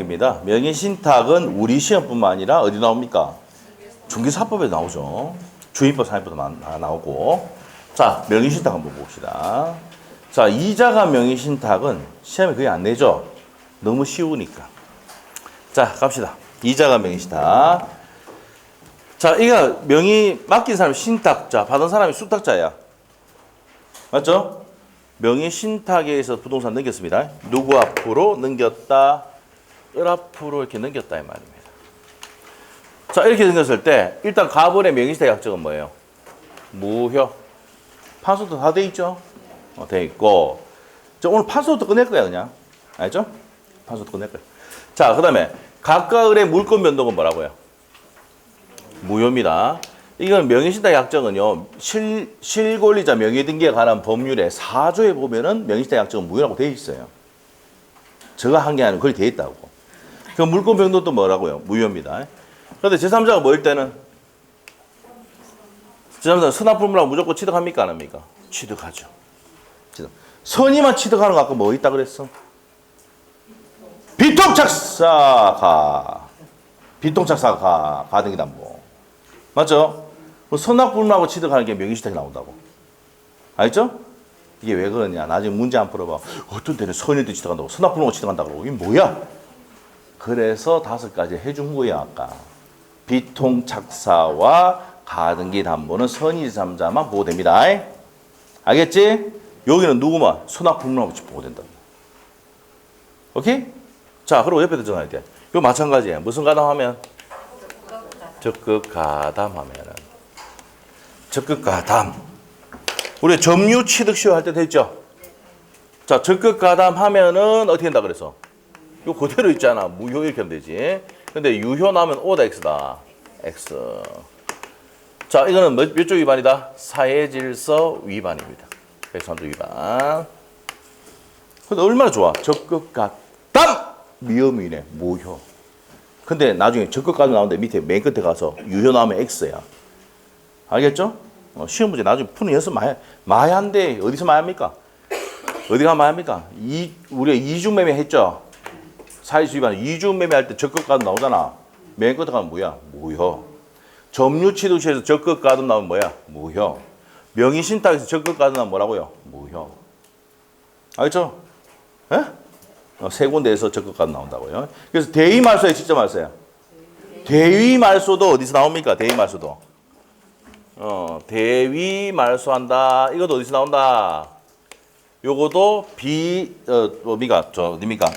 입니다. 명예신탁은 우리 시험뿐만 아니라 어디 나옵니까? 중개사법에 나오죠. 주인법 사인법도 나- 나오고. 자, 명예신탁 한번 봅시다. 자, 이자가 명예신탁은 시험에 거의 안 내죠. 너무 쉬우니까. 자, 갑시다. 이자가 명예신탁. 자, 이거 명의 맡긴 사람이 신탁자, 받은 사람이 수탁자야. 맞죠? 명의신탁에 의해서 부동산 넘겼습니다. 누구 앞으로 넘겼다? 을 앞으로 이렇게 넘겼다 이 말입니다. 자 이렇게 넘겼을 때 일단 가번의 명의신탁 약정은 뭐예요? 무효. 판소도 다 돼 있죠? 어, 돼 있고. 저 오늘 판소도 끝낼 거야 그냥. 알죠? 판소도 끝낼 거야. 자 그다음에 각각 을의 물권 변동은 뭐라고요? 무효입니다. 이건 명의신탁 약정은요, 실, 실권리자 명예등기에 관한 법률의 4조에 보면은 명의신탁 약정은 무효라고 되어 있어요. 제가 한 게 아니고 그렇게 있다고. 그 물권 변동도 뭐라고요? 무효입니다. 그런데 제3자가 뭐일 때는 제3자는 선납불문하고 무조건 취득합니까? 안 합니까? 취득하죠. 취득. 선의만 취득하는 거 아까 뭐 있다 그랬어? 비통착사가. 비통착사가 가등기담보. 맞죠? 뭐 선납불문하고 취득하는 게 명의신탁이 나온다고. 알죠? 이게 왜 그러냐? 나중에 문제 안 풀어봐. 어떤 데는 선의도 취득한다고, 선납불문하고 취득한다고 이게 뭐야? 그래서 다섯 가지 해준 거야, 아까. 비통착사와 가등기 담보는 선의 제3자만 보호됩니다. 알겠지? 여기는 누구만? 선납불문하고 보호된다. 오케이? 자, 그리고 옆에도 정해야 돼. 이거 마찬가지야. 무슨 가담하면? 적극 가담하면은 적극 가담. 우리 점유 취득 시효 할 때 됐죠? 자, 적극 가담하면은 어떻게 된다 그래서? 요 그대로 있잖아. 무효 이렇게 하면 되지. 근데 유효 나면 O다 X다. X. 자, 이거는 몇, 몇조 위반이다? 사회질서 위반입니다. 103조 위반. 근데 얼마나 좋아? 적극 가담! 미음이네. 무효. 근데 나중에 적극까지 나오는데 밑에 맨 끝에 가서 유효 나오면 X야. 알겠죠? 어, 시험 문제 나중에 푸는 연습 많이, 많이 한대. 어디서 많이 합니까? 어디가 많이 합니까? 이, 우리가 이중 매매 했죠? 사회수 위반 이중 매매 할 때 적극가도 나오잖아. 맨 끝에 가면 뭐야? 무효. 점유취득시에서 적극가도 나오면 뭐야? 무효. 명의신탁에서 적극가도 나오면 뭐라고요? 무효. 알겠죠? 예? 어, 세 군데에서 적극가도 나온다고요. 그래서 대의말소에 진짜 말소야. 대위말소도 어디서 나옵니까? 대위말소도. 어, 대위말소한다. 이것도 어디서 나온다? 요거도 비, 어, 뭡니까? 저, 어딥니까?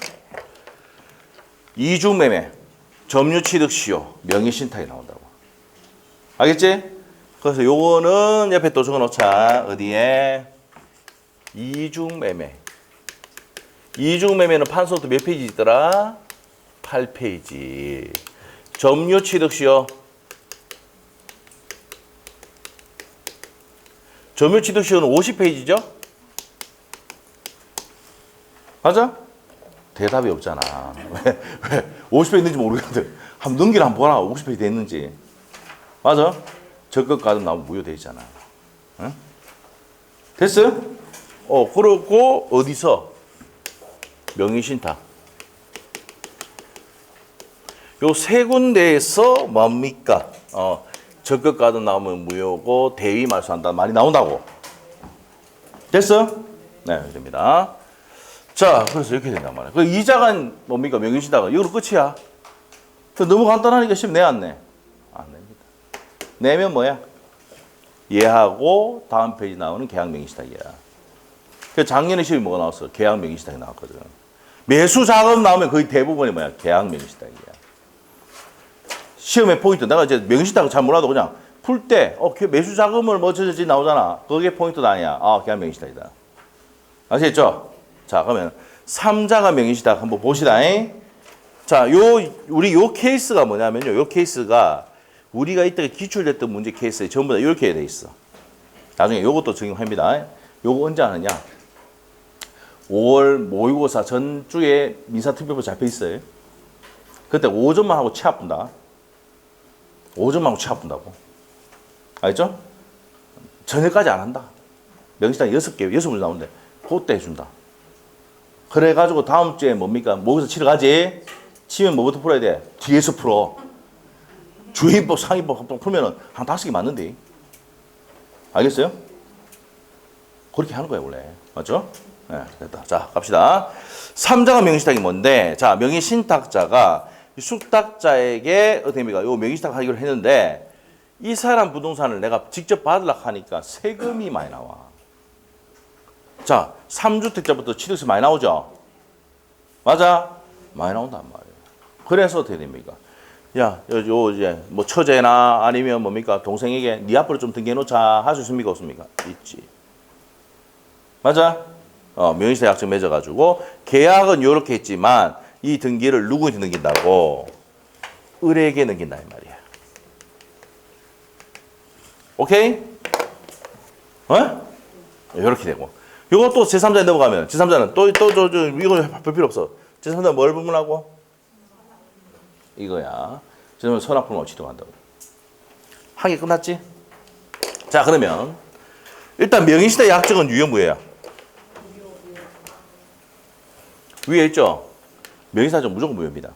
이중매매, 점유 취득 시효, 명의 신탁이 나온다고. 알겠지? 그래서 요거는 옆에 또 적어 놓자. 어디에? 이중 매매. 이중 매매는 판소도 몇 페이지 있더라? 8페이지. 점유 취득 시효. 점유 취득 시효는 50페이지죠? 맞아? 대답이 없잖아. 왜, 왜 50페이지 있는지 모르겠는데. 한번 넘기라 한번 보라. 50페이지 됐는지. 맞아? 적극 가든 나오면 무효돼 있잖아. 응? 됐어? 어, 그렇고, 어디서? 명의신탁. 요 세 군데에서 뭡니까? 어, 적극 가든 나오면 무효고, 대위 말소한다. 말이 나온다고. 됐어? 네, 됩니다. 자, 그래서 이렇게 된단 말이야. 그 이자가 뭡니까? 명의신탁은. 이걸로 끝이야. 그 너무 간단하니까 시험 내안 내? 안 냅니다. 내면 뭐야? 얘하고 다음 페이지 나오는 계약 명의신탁이야. 그 작년에 시험이 뭐가 나왔어? 계약 명의신탁이 나왔거든. 매수 자금 나오면 거의 대부분이 뭐야? 계약 명의신탁이야. 시험의 포인트. 내가 이제 명의신탁을 잘 몰라도 그냥 풀 때, 어, 그 매수 자금을 뭐 저저지 나오잖아. 그게 포인트도 아니야. 아, 계약 명의신탁이다. 아시겠죠? 자, 그러면 삼자가 명의신탁 한번 봅시다. 잉? 자, 요, 우리 요 케이스가 뭐냐면요. 요 케이스가 우리가 이때 기출됐던 문제 케이스에 전부 다 이렇게 돼 있어. 나중에 요것도 적용합니다. 요거 언제 하느냐? 5월 모의고사 전주에 민사특별부 잡혀 있어요. 그때 5점만 하고 취합 분다. 5점만 하고 취합 분다고. 알죠? 저녁까지 안 한다. 명시당 6개, 6문제 나오는데 그때 해준다. 그래가지고 다음 주에 뭡니까? 모의고사 치러 가지? 치면 뭐부터 풀어야 돼? 뒤에서 풀어. 주의법, 상위법 풀면은 한 다섯 개 맞는데. 알겠어요? 그렇게 하는 거야, 원래. 맞죠? 네, 됐다. 자, 갑시다. 삼자가 명의신탁이 뭔데? 자, 명의신탁자가 이 숙탁자에게 어떻게 됩니까? 요 명의신탁 하기로 했는데 이 사람 부동산을 내가 직접 받으려고 하니까 세금이 많이 나와. 자, 3주택자부터 취득세 많이 나오죠? 맞아? 많이 나온단 말이에요. 그래서 어떻게 됩니까? 야, 요, 요 이제 뭐 처제나 아니면 뭡니까? 동생에게 네 앞으로 좀 등기해 놓자 할 수 있습니까? 없습니까? 있지. 맞아? 어, 명의세 약정 맺어가지고 계약은 이렇게 했지만 이 등기를 누구한테 넘긴다고? 을에게 넘긴다 이 말이야. 오케이? 어? 이렇게 되고. 또 제3자에 넘어가면 제3자는 또 또저 저 이거 볼 필요 없어. 제3자 뭘 부문하고? 이거야. 제3자 선악불만 취득한다고. 하기 끝났지? 자 그러면 일단 명의시대 약정은 유효무효야. 위에 있죠? 명의사정 무조건 무효입니다.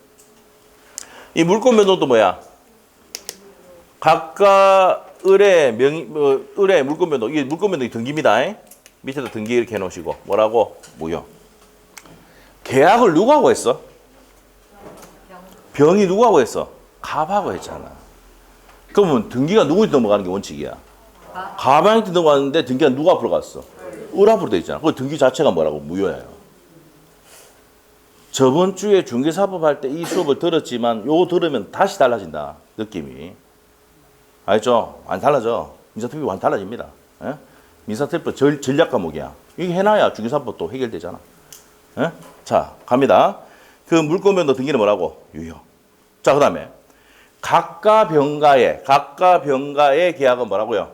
이 물권 변동도 뭐야? 각각 을의 명의, 뭐, 을의 물권 변동, 이게 물권 변동이 등기입니다. 밑에도 등기 이렇게 해놓으시고, 뭐라고? 무효. 계약을 누구 하고 했어? 병이 누구 하고 했어? 갑하고 했잖아. 그러면 등기가 누구한테 넘어가는 게 원칙이야? 갑한테 넘어갔는데 등기가 누구 앞으로 갔어? 을 앞으로 돼 있잖아. 그 등기 자체가 뭐라고? 무효예요. 저번 주에 중개사법 할 때 이 수업을 들었지만 요거 들으면 다시 달라진다. 느낌이. 알죠? 안 달라져. 민사특위 완 달라집니다. 예? 민사특위 전, 전략 과목이야. 이게 해놔야 중개사법도 해결되잖아. 예? 자, 갑니다. 그 물권변도 등기는 뭐라고? 유효. 자, 그 다음에 각가 병가의 각가 병가의 계약은 뭐라고요?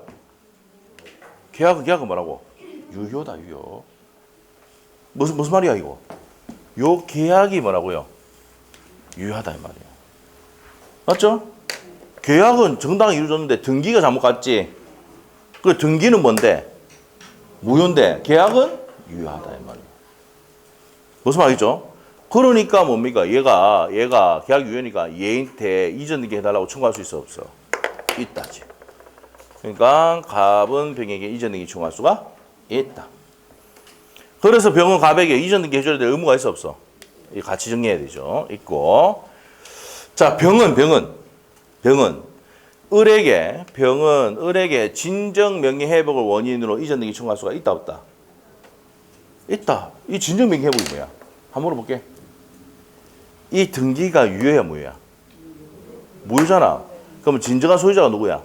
계약은 계약은 뭐라고? 유효다 유효. 무슨 무슨 말이야 이거? 요 계약이 뭐라고요? 유효하다 이 말이에요. 맞죠? 계약은 정당히 이루어졌는데 등기가 잘못 갔지. 그 등기는 뭔데? 무효인데 계약은 유효하다 이 말이에요. 무슨 말이죠? 그러니까 뭡니까? 얘가 얘가 계약 유효니까 얘한테 이전 등기 해달라고 청구할 수 있어 없어? 있다지. 그러니까 갑은 병에게 이전 등기 청구할 수가 있다. 그래서 병은 갑에게 이전 등기 해줘야 될 의무가 있어 없어? 이 같이 정리해야 되죠. 있고. 자, 병은 병은 병은 을에게 병은 을에게 진정 명예 회복을 원인으로 이전 등기 청구할 수가 있다 없다? 있다. 이 진정 명예 회복이 뭐야? 한번 물어볼게. 이 등기가 유효야 무효야? 무효잖아. 그러면 진정한 소유자가 누구야?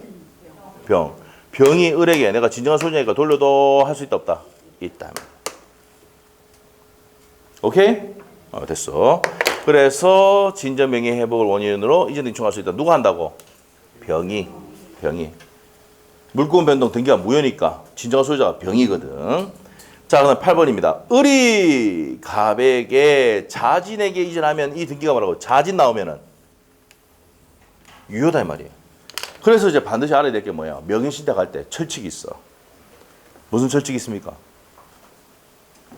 병. 병이 을에게 내가 진정한 소유자니까 돌려도 할 수 있다 없다? 있다. 오케이? 어, 됐어. 그래서 진정 명예 회복을 원인으로 이전 등기 청구할 수 있다. 누가 한다고? 병이. 병이. 물권 변동 등기가 무효니까 진정한 소유자가 병이거든. 자, 그럼 8번입니다. 을이 갑에게 자진에게 이전하면 이 등기가 뭐라고? 자진 나오면은 유효다 이 말이에요. 그래서 이제 반드시 알아야 될 게 뭐야? 명예신탁 할때 철칙이 있어. 무슨 철칙이 있습니까?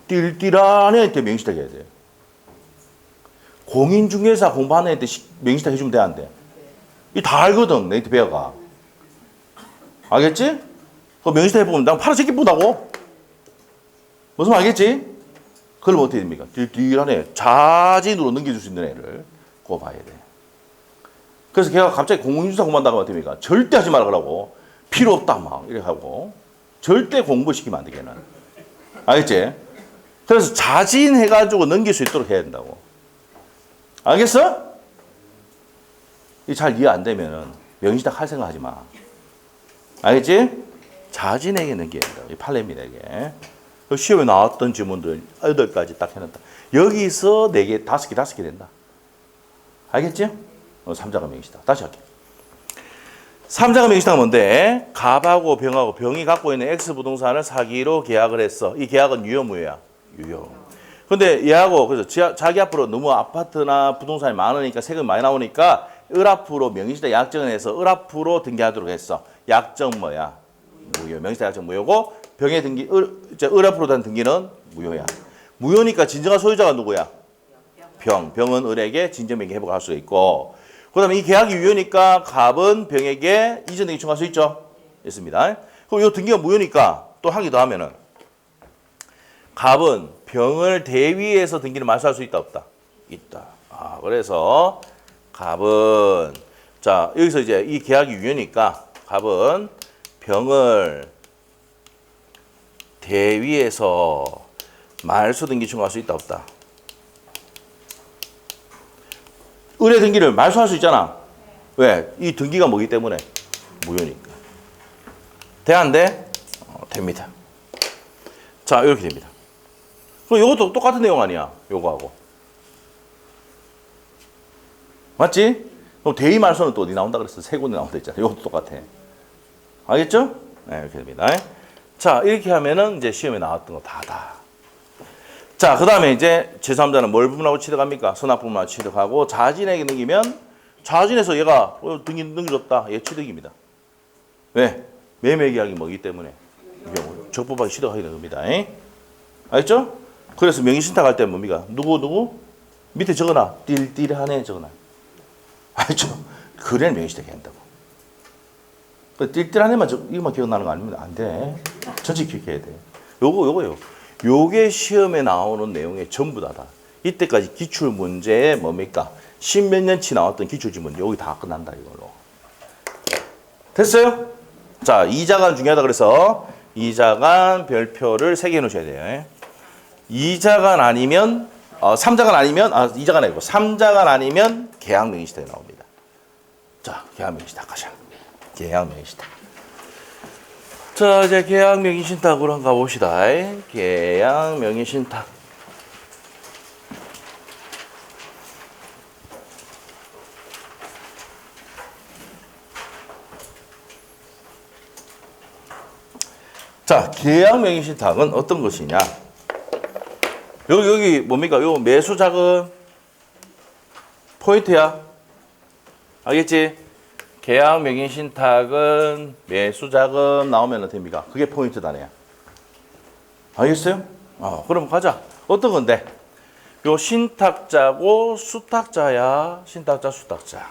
띨띨한 애한테 명예신탁 해야 돼. 공인중개사 공부하는 애한테 시- 명예신탁 해주면 돼, 안 돼? 이 다 알거든, 네이트 배워가. 알겠지? 그 명예신탁 해보면 난 파란 새끼 보다고. 무슨 말 알겠지? 그럼 어떻게 됩니까? 딜딜한 애, 자진으로 넘겨줄 수 있는 애를 그거 봐야 돼. 그래서 걔가 갑자기 공인중개사 공부한다고 하면 됩니까? 절대 하지 말라 그러고 필요 없다 막 이렇게 하고 절대 공부시키면 안 되겠는. 알겠지? 그래서 자진해가지고 넘길 수 있도록 해야 된다고. 알겠어? 이잘 이해 안 되면 명시딱 할 생각 하지 마. 알겠지? 자진에게 넘겨야 된다. 이 팔렘이에게. 시험에 나왔던 지문들 8가지 딱 해놨다. 여기서 4개, 5개, 5개 된다. 알겠지? 어, 삼자가 명시다. 다시 할게. 삼자가 명시다가 뭔데? 갑하고 병하고 병이 갖고 있는 X 부동산을 사기로 계약을 했어. 이 계약은 유효 무효야? 유효. 근데 얘하고 그래서 지- 자기 앞으로 너무 아파트나 부동산이 많으니까 세금 많이 나오니까 을 앞으로 명의시대 약정을 해서 을 앞으로 등기하도록 했어. 약정 뭐야? 무효. 명의시대 약정 무효고 병의 등기 을, 이제 을 앞으로 된 등기는 무효야. 무효니까 진정한 소유자가 누구야? 병, 병은 을에게 진정명의 회복할 수 있고 그 다음에 이 계약이 유효니까 갑은 병에게 이전 등기 청구할 수 있죠. 있습니다. 그리고 이 등기가 무효니까 또더 하면은 갑은 병을 대위해서 등기를 말소할 수 있다 없다. 있다. 아 그래서 갑은 자 여기서 이제 이 계약이 유효니까 갑은 병을 대위에서 말소 등기 청구할 수 있다 없다. 의뢰 등기를 말소할 수 있잖아. 왜? 이 등기가 뭐기 때문에 무효니까. 돼? 어, 됩니다. 자 이렇게 됩니다. 그럼 이것도 똑같은 내용 아니야? 요거하고. 맞지? 그럼 대의 말소는 또 어디 나온다 그랬어? 세 군데 나온다 했잖아. 이것도 똑같아. 알겠죠? 네, 이렇게 됩니다. 자, 이렇게 하면은 이제 시험에 나왔던 거 다다. 자, 그 다음에 이제 제3자는 뭘 부분하고 취득합니까? 선악 부분하고 취득하고 자진에게 넘기면 자진해서 얘가 어, 등기 넘겨줬다. 얘 취득입니다. 왜? 매매 계약이 뭐기 때문에 적법하게 취득하게 되는 겁니다. 에? 알겠죠? 그래서 명의신탁 할 때 뭡니까? 누구 누구? 밑에 적어놔. 띨띨하네 적어놔. 알죠? 그래야 명의신탁 한다고. 그 띨띨한 애만 저, 이것만 기억나는 거 아니면 안 돼. 전체 기억해야 돼. 요거 요거요. 요게 시험에 나오는 내용의 전부 다다. 이때까지 기출 문제에 뭡니까? 십몇 년치 나왔던 기출 지 문제 여기 다 끝난다 이걸로. 됐어요? 자, 이자간 중요하다 그래서 이자간 별표를 세 개 놓으셔야 돼요. 이자간 아니면 어, 삼자간 아니면 아 이자간 아니고 삼자간 아니면 계약 명의시탁이 나옵니다. 자, 계약 명의시탁 가자. 계약 명의신탁. 자, 이제 계약 명의신탁으로 한번 가봅시다. 계약 명의신탁. 자, 계약 명의신탁은 어떤 것이냐? 여기 여기 뭡니까? 요 매수 자금 포인트야. 알겠지? 계약 명의 신탁은 매수 자금 나오면 됩니까? 그게 포인트다네요. 알겠어요? 어, 그럼 가자. 어떤 건데? 요 신탁자고 수탁자야. 신탁자, 수탁자.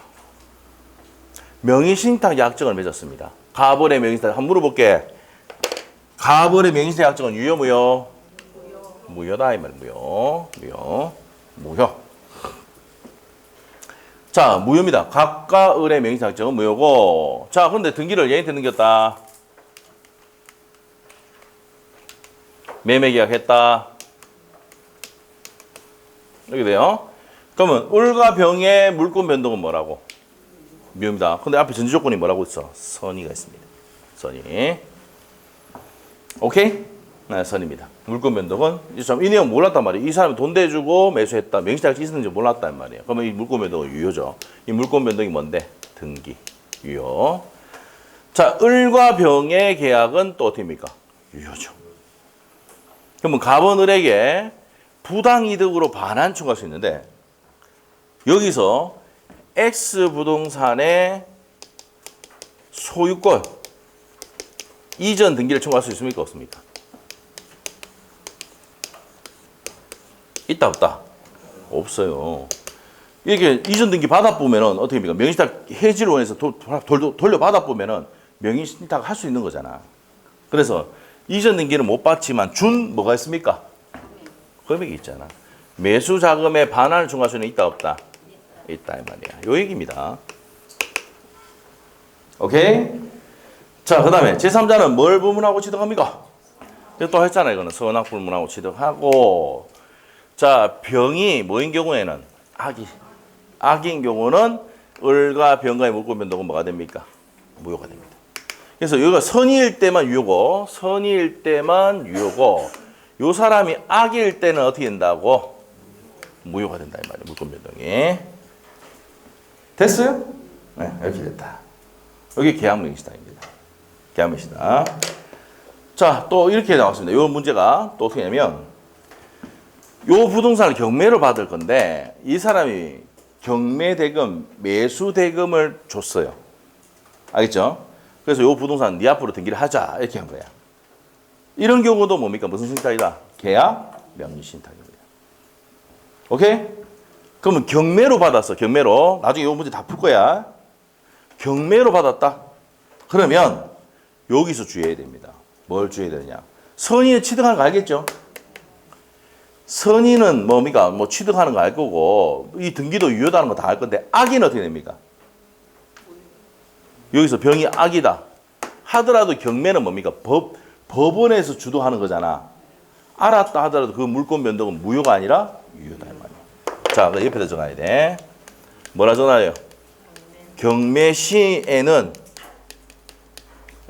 명의 신탁 약정을 맺었습니다. 가벌의 명의 신탁 한번 물어볼게. 가벌의 명의 신탁 약정은 유효 무효? 무효다 이 말. 무효. 무효. 무효. 자, 무효입니다. 각과 을의 명의상정은 무효고. 자, 근데 등기를 얘한테 넘겼다. 매매 계약 했다. 이렇게 돼요. 그러면 을과 병의 물권 변동은 뭐라고? 무효입니다. 근데 앞에 전제 조건이 뭐라고 있어? 선의가 있습니다. 선의. 오케이? 네, 선입니다. 물권 변동은 이 내용 몰랐단 말이에요. 이 사람이 돈 대주고 매수했다. 명시자가 있었는지 몰랐단 말이에요. 그러면 이 물권 변동은 유효죠. 이 물권 변동이 뭔데? 등기. 유효. 자, 을과 병의 계약은 또 어떻게입니까? 유효죠. 그러면 갑은 을에게 부당 이득으로 반환 청구할 수 있는데 여기서 X 부동산의 소유권 이전 등기를 청구할 수 있습니까? 없습니까? 있다 없다? 없어요. 이게 이전 등기 받아 보면은 어떻게 합니까? 명의신탁 해지를 원해서 돌려 받아 보면은 명의신탁 할 수 있는 거잖아. 그래서 이전 등기는 못 받지만 준 뭐가 있습니까? 금액이 있잖아. 매수 자금의 반환을 청구할 수는 있다 없다? 있다 이 말이야. 요 얘기입니다. 오케이? 자, 그 다음에 제3자는 뭘 부문하고 취득합니까? 또 했잖아요. 이거는 선악 불문하고 취득하고 자, 병이 뭐인 경우에는 악이. 악인 경우는 을과 병과의 물권 변동은 뭐가 됩니까? 무효가 됩니다. 그래서 여기가 선의일 때만 유효고, 선의일 때만 유효고, 요 사람이 악일 때는 어떻게 된다고? 무효가 된다, 이 말이에요. 물권 변동이. 됐어요? 네, 이렇게 됐다. 여기 계약명시다입니다. 계약명시다. 자, 또 이렇게 나왔습니다. 요 문제가 또 어떻게 냐면, 요 부동산을 경매로 받을 건데 이 사람이 경매 대금, 매수 대금을 줬어요. 알겠죠? 그래서 요 부동산 네 앞으로 등기를 하자 이렇게 한 거야. 이런 경우도 뭡니까? 무슨 신탁이다? 계약 명의 신탁입니다. 오케이? 그러면 경매로 받았어. 경매로. 나중에 이 문제 다 풀 거야. 경매로 받았다. 그러면 여기서 주의해야 됩니다. 뭘 주의해야 되냐? 선의는 취득하는 거 알겠죠? 선의는 뭡니까? 뭐 취득하는 거 알 거고 이 등기도 유효다는 거 다 알 건데 악인 어떻게 됩니까? 여기서 병이 악이다 하더라도 경매는 뭡니까? 법 법원에서 주도하는 거잖아. 알았다 하더라도 그 물권 변동은 무효가 아니라 유효다 이 말이야. 자, 그 옆에다 적어야 돼. 뭐라 적어요? 경매 시에는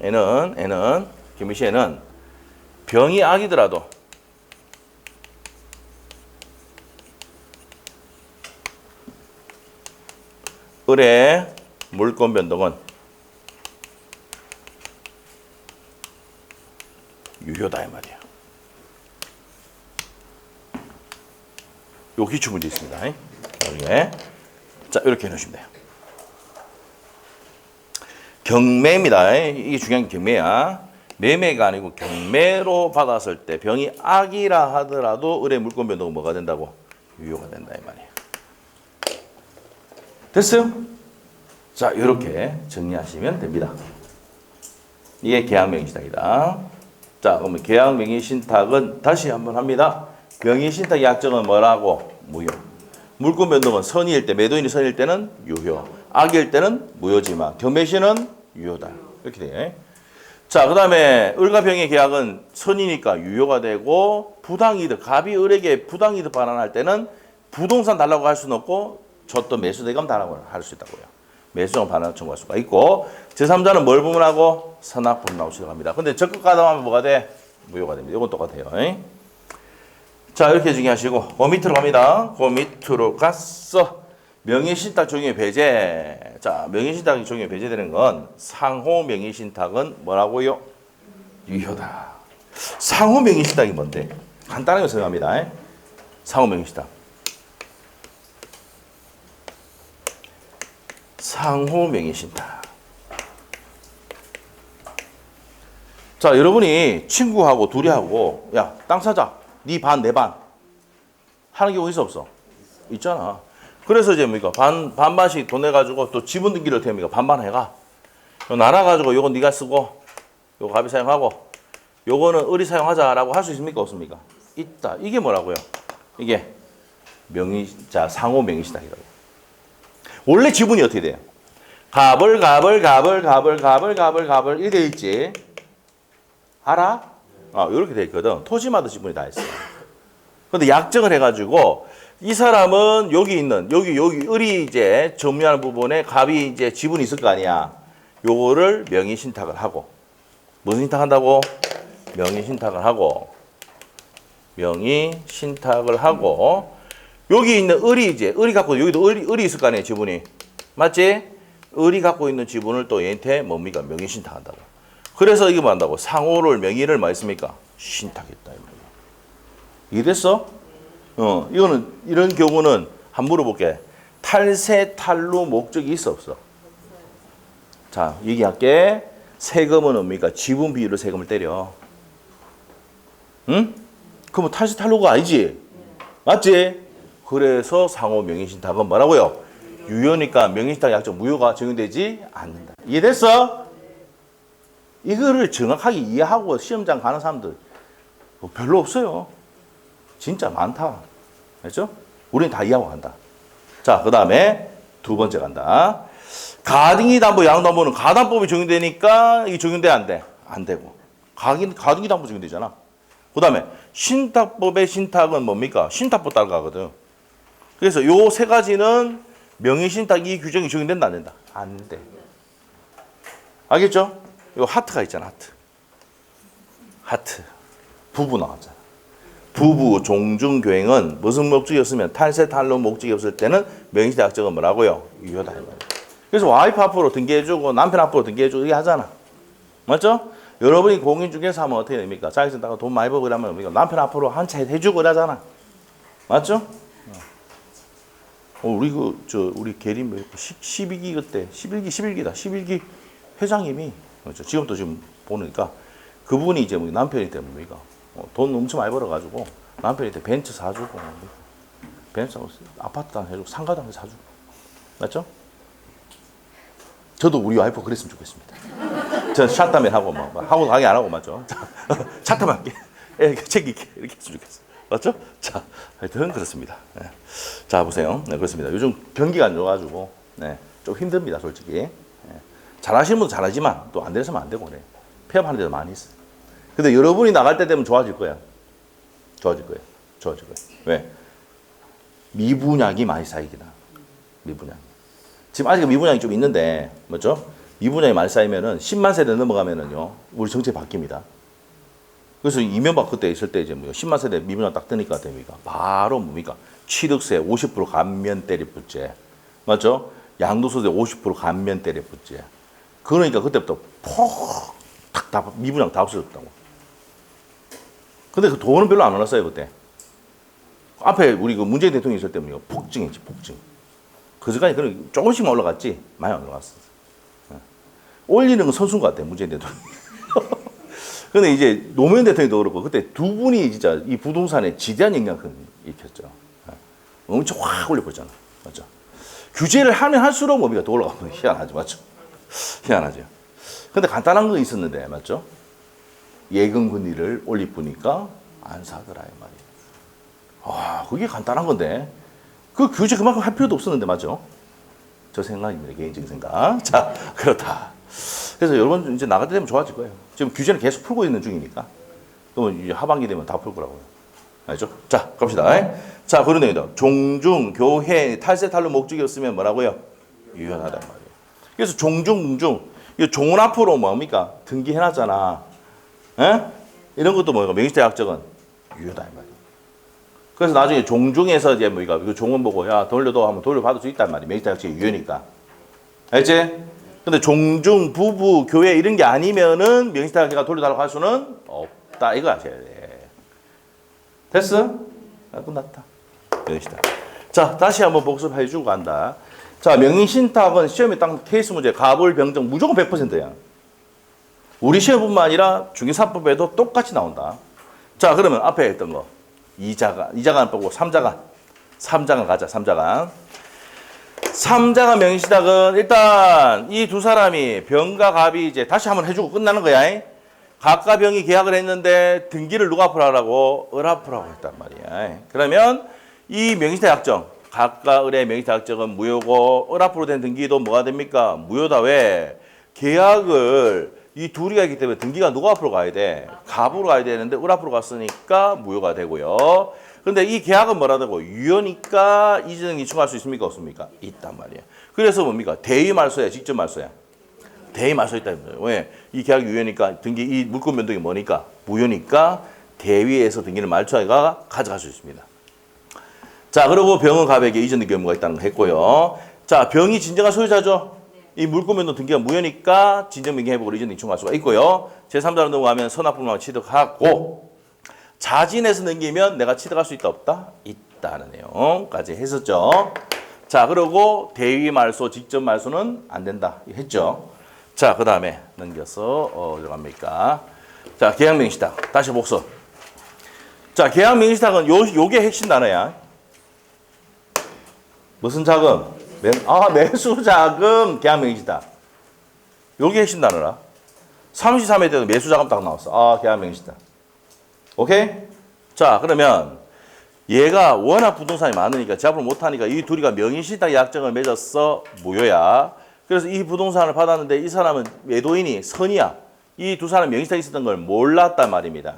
에는 에는 경매 시에는 병이 악이더라도 을의 물권 변동은 유효다 이 말이야. 요 기출 문제 있습니다. 나중에 자 이렇게 해놓으시면 돼요. 경매입니다. 이게 중요한 게 경매야. 매매가 아니고 경매로 받았을 때 병이 악이라 하더라도 을의 물권 변동은 뭐가 된다고? 유효가 된다 이 말이에요. 됐어요? 자 이렇게 정리하시면 됩니다. 이게 계약명의신탁이다. 자 그러면 계약명의신탁은 다시 한번 합니다. 명의신탁 약정은 뭐라고? 무효. 물권 변동은 선의일 때 매도인이 선일 때는 유효. 악일 때는 무효지만 경매시는 유효다. 이렇게 돼. 자, 그 다음에 을과 병의 계약은 선이니까 유효가 되고 부당이득 갑이 을에게 부당이득 반환할 때는 부동산 달라고 할 수는 없고 줬던 매수 대금 달라고 할수 있다고요. 매수정 반환 청구할 수가 있고 제3자는 뭘 부문하고 선악 부문하고 시작합니다. 근데 적극 가담하면 뭐가 돼? 무효가 됩니다. 이건 똑같아요. 잉? 자 이렇게 정리하시고 그 밑으로 갑니다. 그 밑으로 갔어. 명의신탁 종의 배제. 자 명의신탁이 종의 배제되는 건 상호 명의신탁은 뭐라고요? 유효다. 상호 명의신탁이 뭔데? 간단하게 설명합니다. 상호 명의신탁. 상호 명의신탁. 자 여러분이 친구하고 둘이 하고 야 땅 사자. 네 반, 내 반. 하는 경우 있어 없어? 있잖아. 그래서 이제 뭡니까? 반, 반반씩 돈 내 가지고 또 지분 등기를 합니까? 반반 해 가. 나눠 가지고 요건 네가 쓰고, 요거 갑이 사용하고, 요거는 을이 사용하자라고 할 수 있습니까? 없습니까? 있다. 이게 뭐라고요? 이게 명의, 자, 상호 명의시탁이라고. 원래 지분이 어떻게 돼요? 갑을, 갑을, 갑을, 갑을, 갑을, 갑을, 갑을, 돼 있지. 알아? 아, 이렇게 돼 있거든. 토지마다 지분이 다 있어. 근데 약정을 해가지고 이 사람은 여기 있는 여기 여기 을이 이제 점유하는 부분에 갑이 이제 지분이 있을 거 아니야. 요거를 명의 신탁을 하고 무슨 신탁한다고? 명의 신탁을 하고 명의 신탁을 하고 여기 있는 을이 이제 을이 갖고 여기도 을이, 을이 있을 거 아니야 지분이 맞지? 을이 갖고 있는 지분을 또 얘한테 뭡니까 명의 신탁한다고. 그래서 이거 뭐 한다고 상호를 명의를 뭐 했습니까? 신탁했다. 이해됐어? 어, 이거는 이런 경우는 한 물어볼게. 탈세 탈루 목적이 있어 없어? 자, 얘기할게. 세금은 뭡니까? 지분 비율로 세금을 때려. 응? 그러면 탈세 탈루가 아니지? 맞지? 그래서 상호 명의신탁은 뭐라고요? 유효니까 명의신탁 약정 무효가 적용되지 않는다. 이해됐어? 이거를 정확하게 이해하고 시험장 가는 사람들 뭐 별로 없어요. 진짜 많다. 알죠? 우리는 다 이해하고 간다. 자, 그 다음에 두 번째 간다. 가등기 담보, 양담보는 가담법이 적용되니까 이게 적용돼 안 돼? 안 되고. 가등, 가등기 담보 적용되잖아. 그 다음에 신탁법의 신탁은 뭡니까? 신탁법 따라가거든. 그래서 요 세 가지는 명의신탁 이 규정이 적용된다 안 된다? 안 돼. 알겠죠? 요 하트가 있잖아, 하트. 하트. 부부 나왔잖아. 부부 종중 교행은 무슨 목적이었으면 탈세 탈로 목적이 없을 때는 명의시대 약정은 뭐라고요? 유효다. 그래서 와이프 앞으로 등기해주고 남편 앞으로 등기해주고 이게 하잖아. 맞죠? 여러분이 공인 중개사 하면 어떻게 됩니까? 자기 쓴다고 돈 많이 벌고 이러면? 남편 앞으로 한채 해주고 이러잖아. 맞죠? 어, 우리 그, 저, 우리 뭐, 12기 그때, 11기, 11기다. 11기 회장님이, 그렇죠. 지금도 지금 보니까 그분이 이제 뭐 남편이 때문에 뭡니까? 어, 돈 엄청 많이 벌어가지고 남편한테 벤츠 사주고 벤츠 아파트 당 해주고 상가도 한 사주고 맞죠? 저도 우리 와이프 그랬으면 좋겠습니다. 저 샷다면 하고 뭐, 뭐 하고 강의 안 하고 맞죠? 샷다면 할게. 이렇게 챙길게 이렇게 했으면 좋겠어. 맞죠? 자, 하여튼 그렇습니다. 네. 자 보세요. 네, 그렇습니다. 요즘 경기가 안 좋아가지고 네, 좀 힘듭니다, 솔직히. 네. 잘하시는 분도 잘하지만 또안 사람 안 되고 그래. 폐업하는 데도 많이 있어. 근데 여러분이 나갈 때 되면 좋아질 거야. 좋아질 거예요. 좋아질 거예요. 왜? 미분양이 많이 쌓이기다. 미분양. 지금 아직 미분양이 좀 있는데, 맞죠? 미분양이 많이 쌓이면은 10만 세대 넘어가면은요, 우리 정책 바뀝니다. 그래서 이명박 그때 있을 때 이제 뭐 10만 세대 미분양 딱 뜨니까 됩니까? 바로 뭡니까? 취득세 50% 감면 때리붙제. 맞죠? 양도소득 50% 감면 때리붙제. 그러니까 그때부터 퍽탁다 미분양 다 없어졌다고. 근데 그 돈은 별로 안 올랐어요 그때. 앞에 우리 그 문재인 대통령 있을 때 뭐 폭증했지 폭증. 그전까지 그런 조금씩만 올라갔지 많이 안 올라갔어. 예. 올리는 건 선수인 것 같아 문재인 대통령. 근데 이제 노무현 대통령도 그렇고 그때 두 분이 진짜 이 부동산에 지대한 영향을 일으켰죠. 예. 엄청 확 올려버렸잖아. 맞죠? 규제를 하면 할수록 뭐가 더 올라가고 희한하죠. 맞죠? 희한하죠. 근데 간단한 거 있었는데 맞죠? 예금 금리를 올리보니까 안 사더라 이 말이에요. 아, 그게 간단한 건데 그 규제 그만큼 할 필요도 없었는데 맞죠? 저 생각입니다. 개인적인 생각. 자, 그렇다. 그래서 여러분 이제 때 되면 좋아질 거예요. 지금 규제는 계속 풀고 있는 중이니까. 그러면 이제 하반기 되면 다 풀 거라고요. 알죠? 자, 갑시다. 자, 그런 내용이다. 종중, 교회, 탈세, 탈루 목적이 없으면 뭐라고요? 유연하단 말이에요. 그래서 종중, 궁중. 이 종은 앞으로 뭡니까? 등기해놨잖아. 에? 이런 것도 뭐가 명시대 약적은 유효다 이 말이에요. 그래서 나중에 종중에서 이제 그 종은 보고 야 돌려도 하면 돌려받을 수 있단 말이에요. 명시대 약적이 유효니까. 알지? 근데 종중, 부부, 교회 이런 게 아니면은 명시대 약적가 돌려달라고 할 수는 없다. 이거 아셔야 돼. 됐어? 아, 끝났다. 명시대. 자, 다시 한번 복습해 주고 간다. 자, 명의신탁은 시험에 딱 케이스 문제, 가불, 병정 무조건 100%야. 우리 시험뿐만 아니라 중개사법에도 똑같이 나온다. 자, 그러면 앞에 했던 거. 이자가, 이자간 빼고 삼자간. 삼자간 가자, 삼자간. 삼자간 명의시탁은 일단 이 두 사람이 병과 갑이 이제 다시 한번 해주고 끝나는 거야. 갑과 병이 계약을 했는데 등기를 누가 앞으로 하라고? 을 앞으로 하고 했단 말이야. 그러면 이 명의시탁 약정, 갑과 을의 명의시탁 약정은 무효고 을 앞으로 된 등기도 뭐가 됩니까? 무효다. 왜? 계약을 이 둘이 가기 때문에 등기가 누가 앞으로 가야 돼? 갑으로 가야 되는데 을 앞으로 갔으니까 무효가 되고요. 근데 이 계약은 뭐라 되고 유효니까 이전등기 청할 수 있습니까? 없습니까? 있단 말이에요. 그래서 뭡니까? 대위 말소야, 직접 말소야. 대위 말소 있다. 왜? 이 계약 유효니까 등기 이 물권 변동이 뭐니까 무효니까 대위에서 등기를 말소하가 가져갈 수 있습니다. 자, 그리고 병은 갑에게 이전 등기 의무가 있다는 거 했고요. 자, 병이 진정한 소유자죠. 이 물권 변동 등기가 무효니까 진정 명의 회복으로 이전 등기 청할 수가 있고요. 제3자로 넘어가면 선납분만 취득하고 자진해서 넘기면 내가 취득할 수 있다 없다? 있다는 내용까지 했었죠. 자, 그리고 대위 말소, 직접 말소는 안 된다. 했죠. 자, 그 다음에 넘겨서 어, 들어갑니까? 자, 계약 명시탁. 다시 복수. 자, 계약 명시탁은 요 요게 핵심 단어야. 무슨 자금? 매, 아, 매수 자금 계약 명시탁. 요게 핵심 단어라. 33회 때도 매수 자금 딱 나왔어. 아, 계약 명시탁. 오케이? 자, 그러면 얘가 워낙 부동산이 많으니까 제압을 못하니까 이 둘이가 명의시탁 약정을 맺었어 무효야. 그래서 이 부동산을 받았는데 이 사람은 매도인이 선이야. 이 두 사람 명의시탁 있었던 걸 몰랐단 말입니다.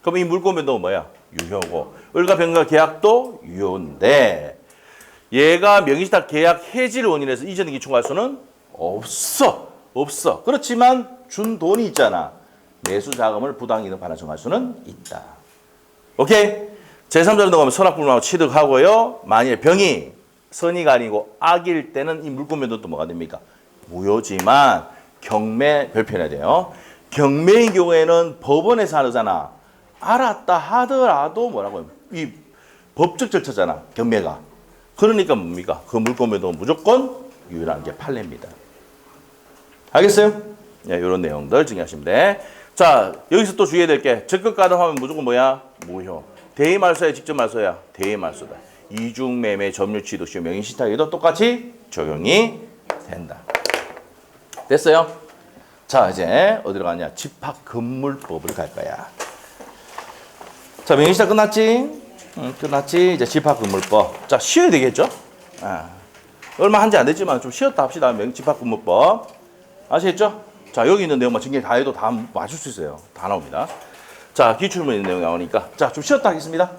그럼 이 물권 변동은 뭐야? 유효고 을과 병과 계약도 유효인데 얘가 명의시탁 계약 해지를 원인해서 이전등기 청구할 수는 없어. 없어. 그렇지만 준 돈이 있잖아. 매수 자금을 부당이득 반환 청할 수는 있다. 오케이? 제3자로 넘어가면 선악불문하고 취득하고요. 만일 병이 선의가 아니고 악일 때는 이 물권 변동도 뭐가 됩니까? 무효지만 경매 별표해야 돼요. 경매인 경우에는 법원에서 하잖아. 알았다 하더라도 뭐라고요? 이 법적 절차잖아. 경매가. 그러니까 뭡니까? 그 물권 변동은 무조건 유일한 게 판례입니다. 알겠어요? 네, 이런 내용들 정리하시면 돼. 자, 여기서 또 주의해야 될 게 적극 가능하면 무조건 뭐야? 무효. 대의 말소야, 직접 말소야? 대의 말소다. 이중매매 점유취득시 명의신탁에도 똑같이 적용이 된다. 됐어요? 자 이제 어디로 가냐? 집합건물법을 갈 거야. 자 명의신탁 끝났지? 응, 끝났지? 이제 집합건물법. 자 쉬어야 되겠죠? 아, 얼마 한지 안 됐지만 좀 쉬었다 합시다. 명 집합건물법. 아시겠죠? 자 여기 있는 내용만 전개 다 해도 다 맞출 수 있어요. 다 나옵니다. 자 기출문 내용 나오니까 자 좀 쉬었다 하겠습니다.